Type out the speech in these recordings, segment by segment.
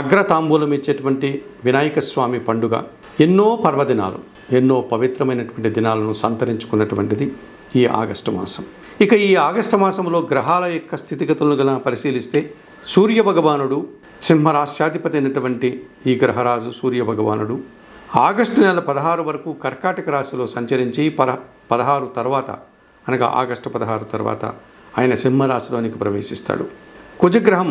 అగ్రతాంబూలం ఇచ్చేటువంటి వినాయక స్వామి పండుగ ఎన్నో పర్వదినాలు ఎన్నో పవిత్రమైనటువంటి దినాలను సంతరించుకున్నటువంటిది ఈ ఆగస్టు మాసం. ఇక ఈ ఆగస్టు మాసంలో గ్రహాల యొక్క స్థితిగతులను గల పరిశీలిస్తే సూర్య భగవానుడు సింహరాశ్యాధిపతి అయినటువంటి ఈ గ్రహరాజు సూర్య భగవానుడు ఆగస్టు నెల పదహారు వరకు కర్కాటక రాశిలో సంచరించి పర పదహారు తర్వాత అనగా ఆగస్టు పదహారు తర్వాత ఆయన సింహరాశిలోనికి ప్రవేశిస్తాడు. కుజగ్రహం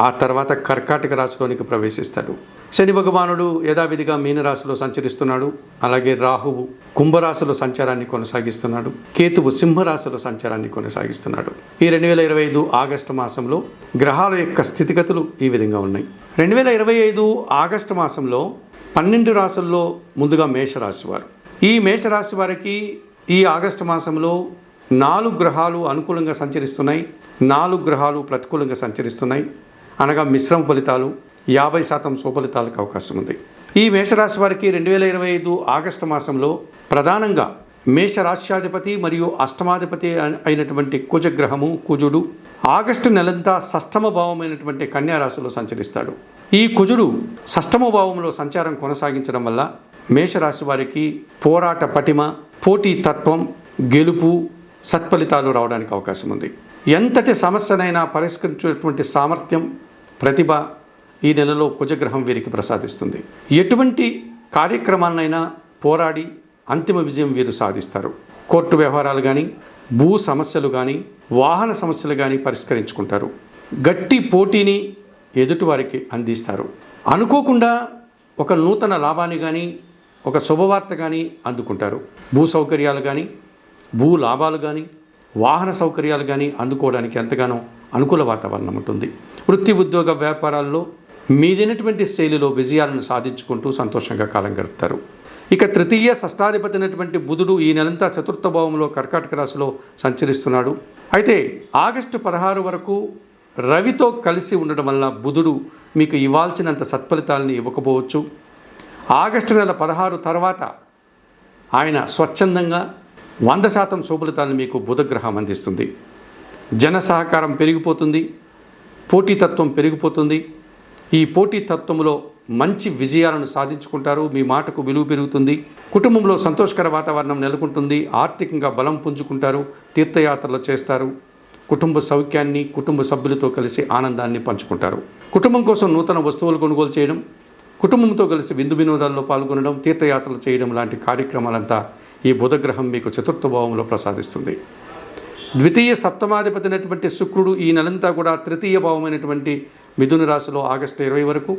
ఆ తర్వాత కర్కాటక రాశిలోనికి ప్రవేశిస్తాడు. శని భగవానుడు యథావిధిగా మీనరాశిలో సంచరిస్తున్నాడు. అలాగే రాహువు కుంభరాశిలో సంచారాన్ని కొనసాగిస్తున్నాడు. కేతువు సింహరాశిలో సంచారాన్ని కొనసాగిస్తున్నాడు. ఈ రెండు వేల ఇరవై ఐదు ఆగస్టు మాసంలో గ్రహాల యొక్క స్థితిగతులు ఈ విధంగా ఉన్నాయి. రెండు వేల ఇరవై ఐదు ఆగస్టు మాసంలో పన్నెండు రాసుల్లో ముందుగా మేషరాశి వారు. ఈ మేషరాశి వారికి ఈ ఆగస్టు మాసంలో నాలుగు గ్రహాలు అనుకూలంగా సంచరిస్తున్నాయి. నాలుగు గ్రహాలు ప్రతికూలంగా సంచరిస్తున్నాయి. అనగా మిశ్రమ ఫలితాలు యాభై శాతం సుఫలితాలకు అవకాశం ఉంది. ఈ మేషరాశి వారికి రెండు వేల ఇరవై ఐదు ఆగస్టు మాసంలో ప్రధానంగా మేషరాశ్యాధిపతి మరియు అష్టమాధిపతి అయినటువంటి కుజగ్రహము కుజుడు ఆగస్టు నెలంతా షష్టమ భావమైనటువంటి కన్యా రాశిలో సంచరిస్తాడు. ఈ కుజుడు షష్టమ భావంలో సంచారం కొనసాగించడం వల్ల మేషరాశి వారికి పోరాట పటిమ పోటీ తత్వం గెలుపు సత్ఫలితాలు రావడానికి అవకాశం ఉంది. ఎంతటి సమస్యనైనా పరిష్కరించేటువంటి సామర్థ్యం ప్రతిభ ఈ నెలలో కుజగ్రహం వీరికి ప్రసాదిస్తుంది. ఎటువంటి కార్యక్రమాలనైనా పోరాడి అంతిమ విజయం వీరు సాధిస్తారు. కోర్టు వ్యవహారాలు కానీ భూ సమస్యలు కానీ వాహన సమస్యలు కానీ పరిష్కరించుకుంటారు. గట్టి పోటీని ఎదుటివారికి అందిస్తారు. అనుకోకుండా ఒక నూతన లాభాన్ని కానీ ఒక శుభవార్త కానీ అందుకుంటారు. భూ సౌకర్యాలు కానీ భూ లాభాలు కానీ వాహన సౌకర్యాలు కానీ అందుకోవడానికి ఎంతగానో అనుకూల వాతావరణం ఉంటుంది. వృత్తి ఉద్యోగ వ్యాపారాల్లో మీదైనటువంటి శైలిలో విజయాలను సాధించుకుంటూ సంతోషంగా కాలం గడుపుతారు. ఇక తృతీయ షష్టాధిపతి అయినటువంటి బుధుడు ఈ నెలంతా చతుర్థ భావంలో కర్కాటక రాశిలో సంచరిస్తున్నాడు. అయితే ఆగస్టు పదహారు వరకు రవితో కలిసి ఉండడం వల్ల బుధుడు మీకు ఇవ్వాల్సినంత సత్ఫలితాలని ఇవ్వకపోవచ్చు. ఆగస్టు నెల పదహారు తర్వాత ఆయన స్వచ్ఛందంగా వంద శాతం శుభలితాలను మీకు బుధగ్రహం అందిస్తుంది. జన సహకారం పెరిగిపోతుంది. పోటీతత్వం పెరిగిపోతుంది. ఈ పోటీతత్వంలో మంచి విజయాలను సాధించుకుంటారు. మీ మాటకు విలువ పెరుగుతుంది. కుటుంబంలో సంతోషకర వాతావరణం నెలకొంటుంది. ఆర్థికంగా బలం పుంజుకుంటారు. తీర్థయాత్రలు చేస్తారు. కుటుంబ సౌఖ్యాన్ని కుటుంబ సభ్యులతో కలిసి ఆనందాన్ని పంచుకుంటారు. కుటుంబం కోసం నూతన వస్తువులు కొనుగోలు చేయడం కుటుంబంతో కలిసి విందు వినోదాల్లో పాల్గొనడం తీర్థయాత్రలు చేయడం లాంటి కార్యక్రమాలంతా ఈ బుధగ్రహం మీకు చతుర్థ భావంలో ప్రసాదిస్తుంది. ద్వితీయ సప్తమాధిపతి అయినటువంటి శుక్రుడు ఈ నెలంతా కూడా తృతీయ భావమైనటువంటి మిథున రాశిలో ఆగస్టు ఇరవై వరకు.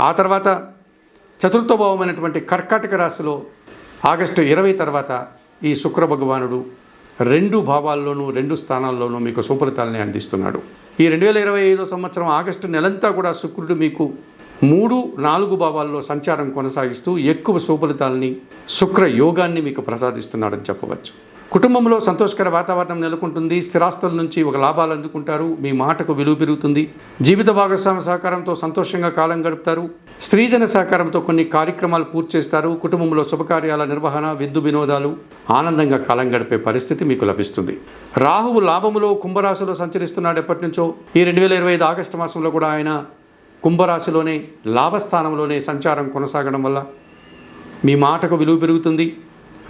ఆ తర్వాత చతుర్థ భావమైనటువంటి కర్కాటక రాశిలో ఆగస్టు ఇరవై తర్వాత ఈ శుక్ర భగవానుడు రెండు భావాల్లోనూ రెండు స్థానాల్లోనూ మీకు సుఫలితాలని అందిస్తున్నాడు. ఈ రెండు వేల ఇరవై ఐదో సంవత్సరం ఆగస్టు నెలంతా కూడా శుక్రుడు మీకు మూడు నాలుగు భావాల్లో సంచారం కొనసాగిస్తూ ఎక్కువ సుఫలితాలని శుక్ర యోగాన్ని మీకు ప్రసాదిస్తున్నాడని చెప్పవచ్చు. కుటుంబంలో సంతోషకర వాతావరణం నెలకొంటుంది. స్థిరాస్తుల నుంచి ఒక లాభాలు అందుకుంటారు. మీ మాటకు విలువ పెరుగుతుంది. జీవిత భాగస్వామి సహకారంతో సంతోషంగా కాలం గడుపుతారు. స్త్రీజన సహకారంతో కొన్ని కార్యక్రమాలు పూర్తి చేస్తారు. కుటుంబంలో శుభకార్యాల నిర్వహణ విద్దు వినోదాలు ఆనందంగా కాలం గడిపే పరిస్థితి మీకు లభిస్తుంది. రాహువు లాభములో కుంభరాశిలో సంచరిస్తున్నాడు ఎప్పటి నుంచో. ఈ రెండు వేల ఇరవై ఐదు ఆగస్టు మాసంలో కూడా ఆయన కుంభరాశిలోనే లాభస్థానంలోనే సంచారం కొనసాగడం వల్ల మీ మాటకు విలువ పెరుగుతుంది.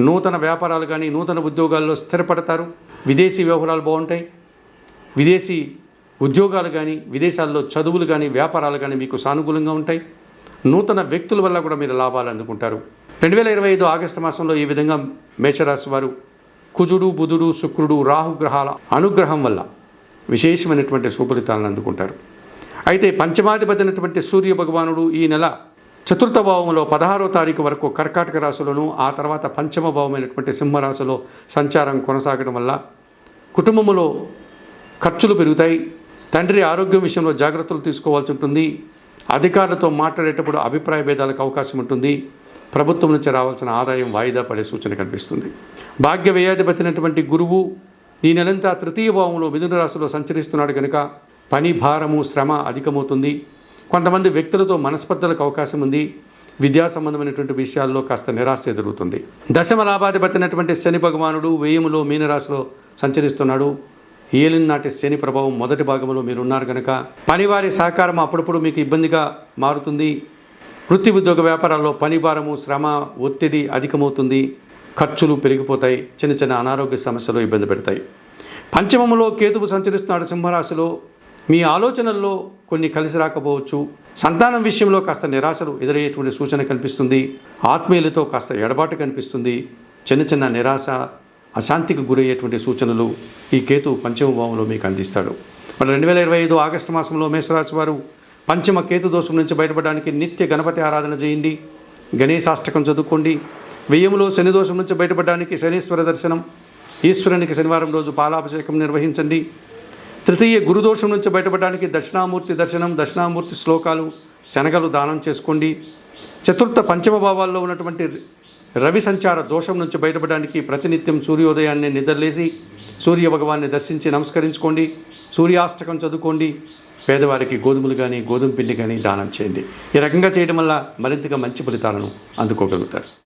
నూతన వ్యాపారాలు కానీ నూతన ఉద్యోగాల్లో స్థిరపడతారు. విదేశీ వ్యవహారాలు బాగుంటాయి. విదేశీ ఉద్యోగాలు కానీ విదేశాల్లో చదువులు కానీ వ్యాపారాలు కానీ మీకు సానుకూలంగా ఉంటాయి. నూతన వ్యక్తుల వల్ల కూడా మీరు లాభాలు అందుకుంటారు. రెండు వేల ఇరవై ఐదు ఆగస్టు మాసంలో ఈ విధంగా మేషరాశి వారు కుజుడు బుధుడు శుక్రుడు రాహుగ్రహాల అనుగ్రహం వల్ల విశేషమైనటువంటి సుఫలితాలను అందుకుంటారు. అయితే పంచమాధిపతి అయినటువంటి సూర్య భగవానుడు ఈ నెల చతుర్థ భావంలో పదహారో తారీఖు వరకు కర్కాటక రాశిలోను ఆ తర్వాత పంచమ భావమైనటువంటి సింహరాశిలో సంచారం కొనసాగడం వల్ల కుటుంబంలో ఖర్చులు పెరుగుతాయి. తండ్రి ఆరోగ్యం విషయంలో జాగ్రత్తలు తీసుకోవాల్సి ఉంటుంది. అధికారులతో మాట్లాడేటప్పుడు అభిప్రాయ భేదాలకు అవకాశం ఉంటుంది. ప్రభుత్వం నుంచి రావాల్సిన ఆదాయం వాయిదా పడే సూచన కనిపిస్తుంది. భాగ్య వ్యయాధిపతినటువంటి గురువు ఈ నెలంతా తృతీయ భావంలో మిథున రాశిలో సంచరిస్తున్నాడు కనుక పని భారము శ్రమ అధికమవుతుంది. కొంతమంది వ్యక్తులతో మనస్పర్ధలకు అవకాశం ఉంది. విద్యా సంబంధమైనటువంటి విషయాల్లో కాస్త నిరాశ ఎదురుతుంది దశమ లాభాధిపతినటువంటి శని భగవానుడు వేయములో మీనరాశిలో సంచరిస్తున్నాడు. ఏలిన నాటి శని ప్రభావం మొదటి భాగంలో మీరు ఉన్నారు కనుక పనివారి సహకారం అప్పుడప్పుడు మీకు ఇబ్బందిగా మారుతుంది. వృత్తి ఉద్యోగ వ్యాపారాల్లో పని భారము శ్రమ ఒత్తిడి అధికమవుతుంది. ఖర్చులు పెరిగిపోతాయి. చిన్న చిన్న అనారోగ్య సమస్యలు ఇబ్బంది పెడతాయి. పంచమములో కేతువు సంచరిస్తున్నాడు సింహరాశిలో. మీ ఆలోచనల్లో కొన్ని కలిసి రాకపోవచ్చు. సంతానం విషయంలో కాస్త నిరాశలు ఎదురయ్యేటువంటి సూచన కనిపిస్తుంది. ఆత్మీయులతో కాస్త ఎడబాటు కనిపిస్తుంది. చిన్న చిన్న నిరాశ అశాంతికి గురయ్యేటువంటి సూచనలు ఈ కేతు పంచమ భావంలో మీకు అందిస్తాడు. మరి రెండు వేల ఇరవై ఐదు ఆగస్టు మాసంలో మేషరాశి వారు పంచమ కేతు దోషం నుంచి బయటపడడానికి నిత్య గణపతి ఆరాధన చేయండి. గణేశాష్టకం చదువుకోండి. వెయ్యములో శని దోషం నుంచి బయటపడడానికి శనీశ్వర దర్శనం. ఈశ్వరునికి శనివారం రోజు పాలాభిషేకం నిర్వహించండి. తృతీయ గురుదోషం నుంచి బయటపడడానికి దక్షిణామూర్తి దర్శనం దక్షిణామూర్తి శ్లోకాలు శనగలు దానం చేసుకోండి. చతుర్థ పంచమ భావాల్లో ఉన్నటువంటి రవి సంచార దోషం నుంచి బయటపడడానికి ప్రతినిత్యం సూర్యోదయాన్ని నిద్రలేసి సూర్య భగవాన్ని దర్శించి నమస్కరించుకోండి. సూర్యాష్టకం చదువుకోండి. పేదవారికి గోధుమలు కానీ గోధుమ పిండి కానీ దానం చేయండి. ఈ రకంగా చేయడం వల్ల మరింతగా మంచి ఫలితాలను అందుకోగలుగుతారు.